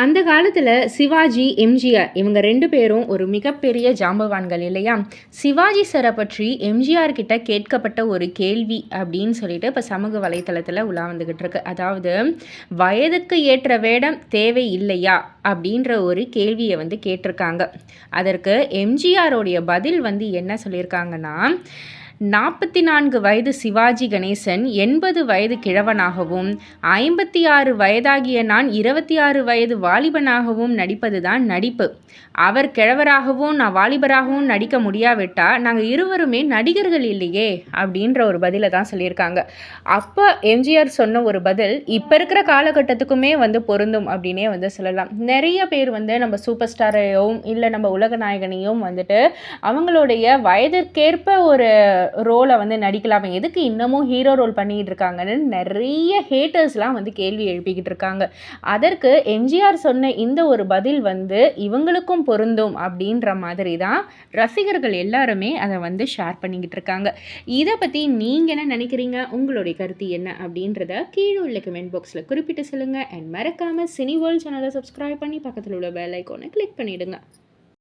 அந்த காலத்தில் சிவாஜி எம்ஜிஆர் இவங்க ரெண்டு பேரும் ஒரு மிகப்பெரிய ஜாம்பவான்கள் இல்லையா? சிவாஜி சரை பற்றி எம்ஜிஆர் கிட்ட கேட்கப்பட்ட ஒரு கேள்வி அப்படின்னு சொல்லிட்டு இப்போ சமூக வலைத்தளத்தில் உலா வந்துக்கிட்டு இருக்கு. அதாவது வயதுக்கு ஏற்ற வேடம் தேவை இல்லையா? அப்படின்ற ஒரு கேள்வியை வந்து கேட்டிருக்காங்க. அதற்கு எம்ஜிஆரோடைய பதில் வந்து என்ன சொல்லியிருக்காங்கன்னா நாற்பத்தி நான்கு வயது சிவாஜி கணேசன் எண்பது வயது கிழவனாகவும் ஐம்பத்தி ஆறு வயதாகிய நான் இருபத்தி ஆறு வயது வாலிபனாகவும் நடிப்பது தான் நடிப்பு. அவர் கிழவராகவும் நான் வாலிபராகவும் நடிக்க முடியாவிட்டால் நாங்கள் இருவருமே நடிகர்கள் இல்லையே அப்படின்ற ஒரு பதிலை தான் சொல்லியிருக்காங்க. அப்போ எம்ஜிஆர் சொன்ன ஒரு பதில் இப்போ இருக்கிற காலகட்டத்துக்குமே வந்து பொருந்தும் அப்படின்னே வந்து சொல்லலாம். நிறைய பேர் வந்து நம்ம சூப்பர் ஸ்டாரையும் இல்லை நம்ம உலக நாயகனையும் வந்துட்டு அவங்களுடைய வயதிற்கேற்ப ஒரு ரோலை வந்து நடிக்கலாம் எதுக்கு இன்னமும் ஹீரோ ரோல் பண்ணிகிட்டு இருக்காங்கன்னு நிறைய ஹேட்டர்ஸ்லாம் வந்து கேள்வி எழுப்பிக்கிட்டு இருக்காங்க. அதற்கு எம்ஜிஆர் சொன்ன இந்த ஒரு பதில் வந்து இவங்களுக்கும் பொருந்தும் அப்படின்ற மாதிரி தான் ரசிகர்கள் எல்லாருமே அதை வந்து ஷேர் பண்ணிக்கிட்டு இருக்காங்க. இதை பற்றி நீங்கள் என்ன நினைக்கிறீங்க? உங்களுடைய கருத்து என்ன அப்படின்றத கீழே உள்ள கமெண்ட் பாக்ஸில் குறிப்பிட்டு சொல்லுங்கள் அண்ட் மறக்காமல் சினி வேர்ல்ட் சேனலை சப்ஸ்கிரைப் பண்ணி பக்கத்தில் உள்ள பெல் ஐக்கோனை கிளிக் பண்ணிவிடுங்க